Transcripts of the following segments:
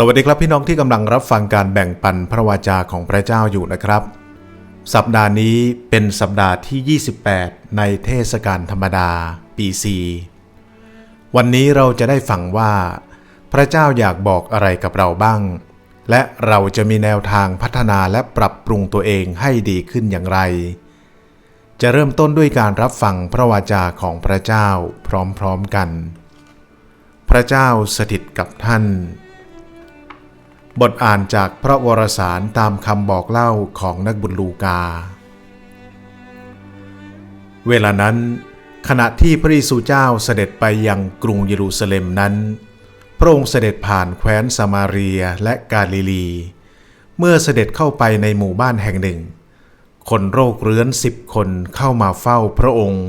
สวัสดีครับพี่น้องที่กำลังรับฟังการแบ่งปันพระวาจาของพระเจ้าอยู่นะครับ สัปดาห์นี้เป็นสัปดาห์ที่ 28 ในเทศกาลธรรมดาปีซีวันนี้เราจะได้ฟังว่า พระเจ้าอยากบอกอะไรกับเราบ้าง และเราจะมีแนวทางพัฒนาและปรับปรุงตัวเองให้ดีขึ้นอย่างไร จะเริ่มต้นด้วยการรับฟังพระวาจาของพระเจ้าพร้อมๆกัน พระเจ้าสถิตกับท่าน บทอ่านจากพระวรสารตามคำบอกเล่าของนักบุญลูกา เวลานั้น ขณะที่พระเยซูเจ้าเสด็จไปยังกรุงเยรูซาเล็มนั้น พระองค์เสด็จผ่านแคว้นสามาเรียและกาลิลี เมื่อเสด็จเข้าไปในหมู่บ้านแห่งหนึ่ง คนโรคเรื้อนสิบคนเข้ามาเฝ้าพระองค์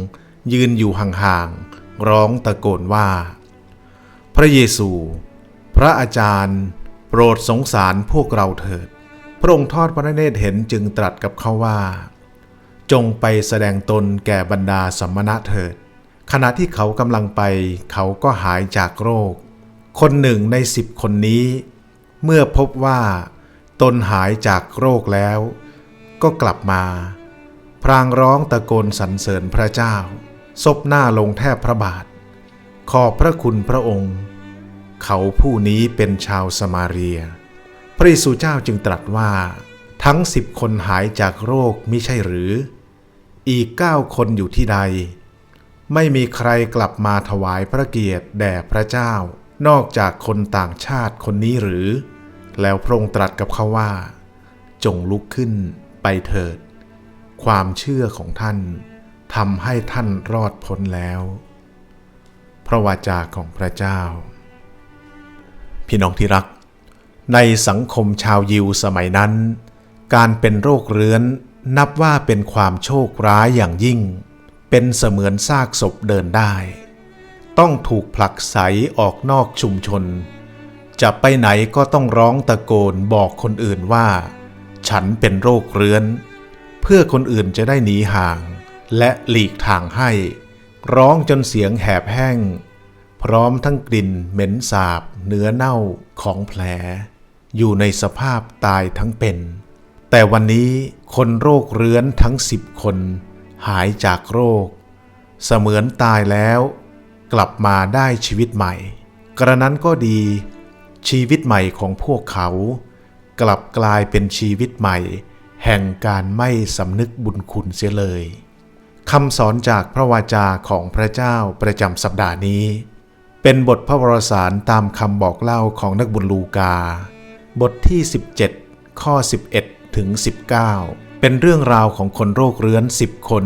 ยืนอยู่ห่างๆร้องตะโกนว่า พระเยซู พระอาจารย์ โปรดสงสารพวกเราเถิด พระองค์ทอดพระเนตรเห็นจึงตรัสกับเขาว่า จงไปแสดงตนแก่บรรดาสมมณะเถิด ขณะที่เขากำลังไป เขาก็หายจากโรค คนหนึ่งในสิบคนนี้ เมื่อพบว่า ตนหายจากโรคแล้ว ก็กลับมา พรางร้องตะโกนสรรเสริญพระเจ้าซบหน้าลงแทบพระบาท ขอบพระคุณพระองค์ เขาผู้นี้เป็นชาวสมาเรีย พระเยซูเจ้าจึงตรัสว่า ทั้งสิบคนหายจากโรคมิใช่หรือ อีกเก้าคนอยู่ที่ใด ไม่มีใครกลับมาถวายพระเกียรติแด่พระเจ้า นอกจากคนต่างชาติคนนี้หรือ แล้วพระองค์ตรัสกับเขาว่า จงลุกขึ้นไปเถิด ความเชื่อของท่านทำให้ท่านรอดพ้นแล้ว พระวาจาของพระเจ้า พี่น้องที่รัก ในสังคมชาวยิวสมัยนั้น การเป็นโรคเรื้อนนับว่าเป็นความโชคร้ายอย่างยิ่ง เป็นเสมือนซากศพเดินได้ ต้องถูกผลักไสออกนอกชุมชน จะไปไหนก็ต้องร้องตะโกนบอกคนอื่นว่า ฉันเป็นโรคเรื้อน เพื่อคนอื่นจะได้หนีห่าง และหลีกทางให้ ร้องจนเสียงแหบแห้ง พร้อมทั้งกลิ่นเหม็นสาบเนื้อเน่าของแผล อยู่ในสภาพตายทั้งเป็น แต่วันนี้คนโรคเรื้อนทั้งสิบคน หายจากโรค เสมือนตายแล้ว กลับมาได้ชีวิตใหม่ กระนั้นก็ดี ชีวิตใหม่ของพวกเขา กลับกลายเป็นชีวิตใหม่ แห่งการไม่สำนึกบุญคุณเสียเลยคำสอนจากพระวาจาของพระเจ้าประจำสัปดาห์นี้ เป็นบทพระวรสารตามคำบอกเล่าของนักบุญลูกา บทที่ 17 ข้อ 11 ถึง 19 เป็นเรื่องราวของคนโรคเรื้อนสิบคน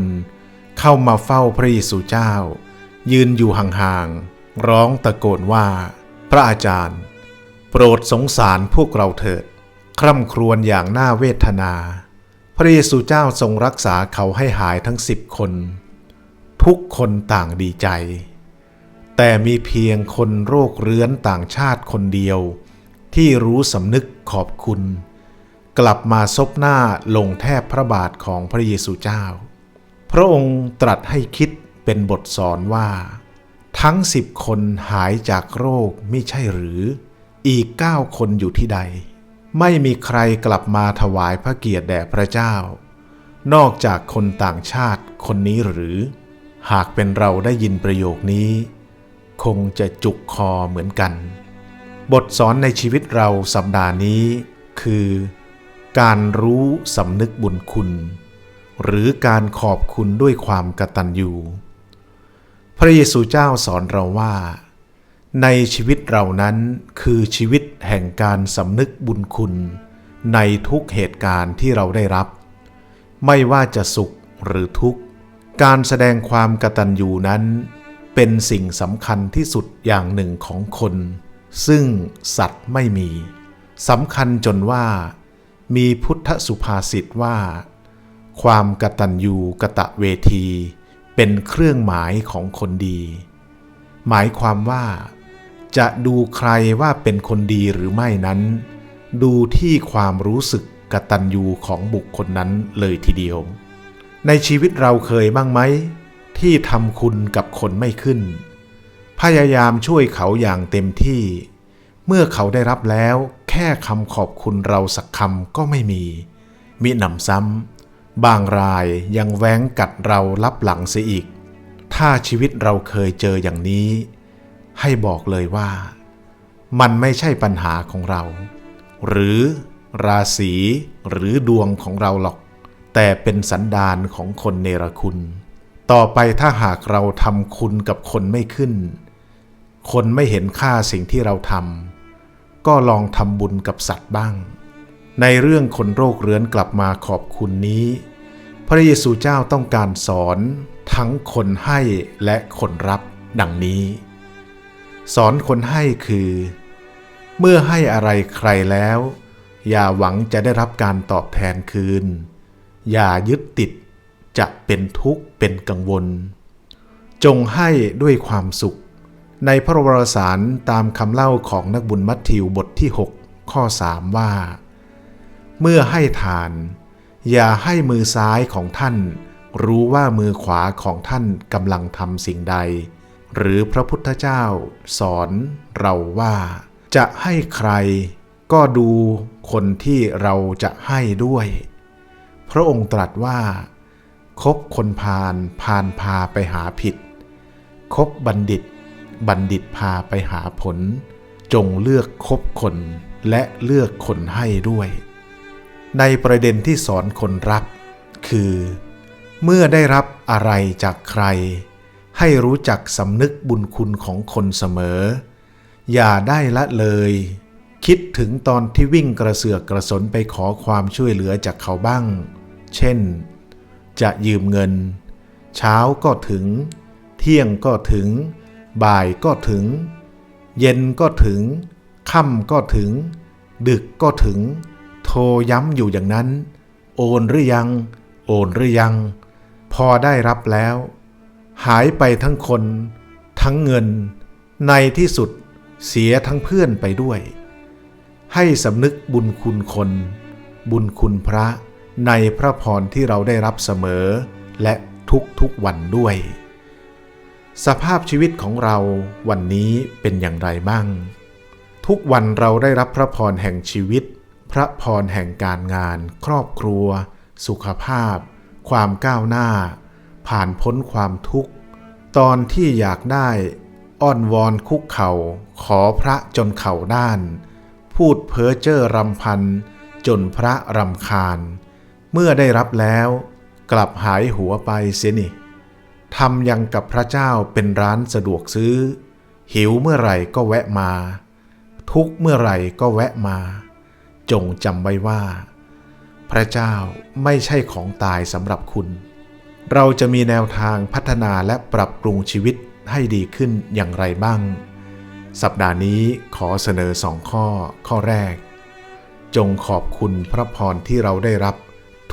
เข้ามาเฝ้าพระเยซูเจ้า ยืนอยู่ห่างๆ ร้องตะโกนว่า พระอาจารย์ โปรดสงสารพวกเราเถิด คร่ำครวญอย่างน่าเวทนา พระเยซูเจ้าทรงรักษาเขาให้หายทั้งสิบคน ทุกคนต่างดีใจ แต่มีเพียงคนโรคเรื้อนต่างชาติคนเดียว ที่รู้สำนึกขอบคุณ กลับมาซบหน้าลงแทบพระบาทของพระเยซูเจ้า พระองค์ตรัสให้คิดเป็นบทสอนว่า ทั้งสิบคนหายจากโรคไม่ใช่หรือ อีกเก้าคนอยู่ที่ใด ไม่มีใครกลับมาถวายพระเกียรติแด่พระเจ้า นอกจากคนต่างชาติคนนี้หรือ หากเป็นเราได้ยินประโยคนี้ คงจะจุกคอเหมือนกัน บทสอนในชีวิตเราสัปดาห์นี้คือ การรู้สำนึกบุญคุณ หรือการขอบคุณด้วยความกตัญญูพระเยซูเจ้าสอนเราว่า ในชีวิตเรานั้นคือชีวิตแห่งการสำนึกบุญคุณ ในทุกเหตุการณ์ที่เราได้รับ ไม่ว่าจะสุขหรือทุกข์ การแสดงความกตัญญูนั้น เป็นสิ่งสำคัญที่สุดอย่างหนึ่งของคน ซึ่งสัตว์ไม่มีสำคัญจนว่า มีพุทธสุภาษิตว่า ความกตัญญูกะตะเวที เป็นเครื่องหมายของคนดี หมายความว่า จะดูใครว่าเป็นคนดีหรือไม่นั้น ดูที่ความรู้สึกกตัญญูของบุคคลนั้นเลยทีเดียว ในชีวิตเราเคยบ้างไหม ที่ทำคุณกับคนไม่ขึ้น พยายามช่วยเขาอย่างเต็มที่ เมื่อเขาได้รับแล้วแค่คำขอบคุณเราสักคำก็ไม่มี มิหนำซ้ำบางรายยังแว้งกัดเราลับหลังเสียอีก ถ้าชีวิตเราเคยเจออย่างนี้ ให้บอกเลยว่า มันไม่ใช่ปัญหาของเรา หรือราศีหรือดวงของเราหรอก แต่เป็นสันดานของคนเนรคุณ ต่อไปถ้าหากเราทำคุณกับคนไม่ขึ้น คนไม่เห็นค่าสิ่งที่เราทำก็ลองทำบุญกับสัตว์บ้าง ในเรื่องคนโรคเรื้อนกลับมาขอบคุณนี้ พระเยซูเจ้าต้องการสอนทั้งคนให้และคนรับดังนี้ สอนคนให้คือ เมื่อให้อะไรใครแล้ว อย่าหวังจะได้รับการตอบแทนคืน อย่ายึดติด จะเป็นทุกข์เป็นกังวล จงให้ด้วยความสุข ในพระวรสารตามคำเล่าของนักบุญมัทธิวบทที่ 6 ข้อ 3 ว่า เมื่อให้ทาน อย่าให้มือซ้ายของท่าน รู้ว่ามือขวาของท่านกำลังทำสิ่งใด หรือพระพุทธเจ้า สอนเราว่า จะให้ใครก็ดูคนที่เราจะให้ด้วย พระองค์ตรัสว่า คบคนพาลพาลพาไปหาผิด คบบัณฑิต บัณฑิตพาไปหาผล จงเลือกคบคนและเลือกคนให้ด้วย ในประเด็นที่สอนคนรับคือ เมื่อได้รับอะไรจากใคร ให้รู้จักสำนึกบุญคุณของคนเสมอ อย่าได้ละเลย คิดถึงตอนที่วิ่งกระเสือกกระสนไปขอความช่วยเหลือจากเขาบ้าง เช่น จะยืมเงิน เช้าก็ถึง เที่ยงก็ถึง บ่ายก็ถึง เย็นก็ถึง ค่ำก็ถึง ดึกก็ถึง โทรย้ำอยู่อย่างนั้น โอนหรือยัง โอนหรือยัง พอได้รับแล้ว หายไปทั้งคน ทั้งเงิน ในที่สุดเสียทั้งเพื่อนไปด้วย ให้สำนึกบุญคุณคน บุญคุณพระ ในพระพรที่เราได้รับเสมอ และทุกทุกๆวันด้วย สภาพชีวิตของเราวันนี้เป็นอย่างไรบ้าง ทุกวันเราได้รับพระพรแห่งชีวิต พระพรแห่งการงาน ครอบครัว สุขภาพ ความก้าวหน้า ผ่านพ้นความทุกข์ ตอนที่อยากได้ อ้อนวอนคุกเข่า ขอพระจนเข่าด้าน พูดเพ้อเจ้อรำพันจนพระรำคาญ เมื่อได้รับแล้วกลับหายหัวไปเสียนี่ทำยังกับพระเจ้าเป็นร้านสะดวกซื้อ หิวเมื่อไหร่ก็แวะมา ทุกเมื่อไหร่ก็แวะมา จงจำไว้ว่า พระเจ้าไม่ใช่ของตายสำหรับคุณ เราจะมีแนวทางพัฒนาและปรับปรุงชีวิตให้ดีขึ้นอย่างไรบ้าง สัปดาห์นี้ขอเสนอสองข้อข้อแรก จงขอบคุณพระพรที่เราได้รับ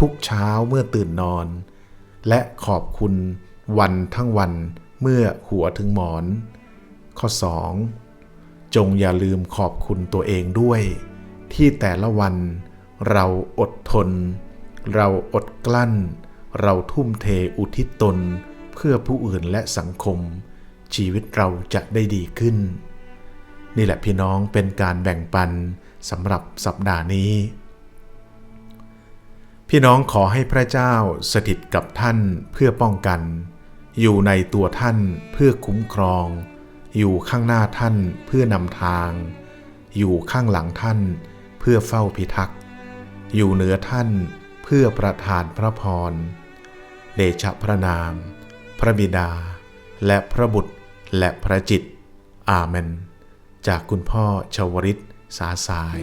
ทุกเช้าเมื่อตื่นนอน และขอบคุณวันทั้งวันเมื่อหัวถึงหมอน ข้อ 2. จงอย่าลืมขอบคุณตัวเองด้วย ที่แต่ละวันเราอดทน เราอดกลั้น เราทุ่มเทอุทิศตนเพื่อผู้อื่นและสังคม ชีวิตเราจะได้ดีขึ้น นี่แหละพี่น้องเป็นการแบ่งปันสำหรับสัปดาห์นี้ พี่น้องขอให้พระเจ้าสถิตกับท่านเพื่อป้องกัน อยู่ในตัวท่านเพื่อคุ้มครอง อยู่ข้างหน้าท่านเพื่อนำทาง อยู่ข้างหลังท่านเพื่อเฝ้าพิทักษ์ อยู่เหนือท่านเพื่อประทานพระพร เดชะพระนาม พระบิดา และพระบุตรและพระจิต อาเมน จากคุณพ่อชวริตสาสาย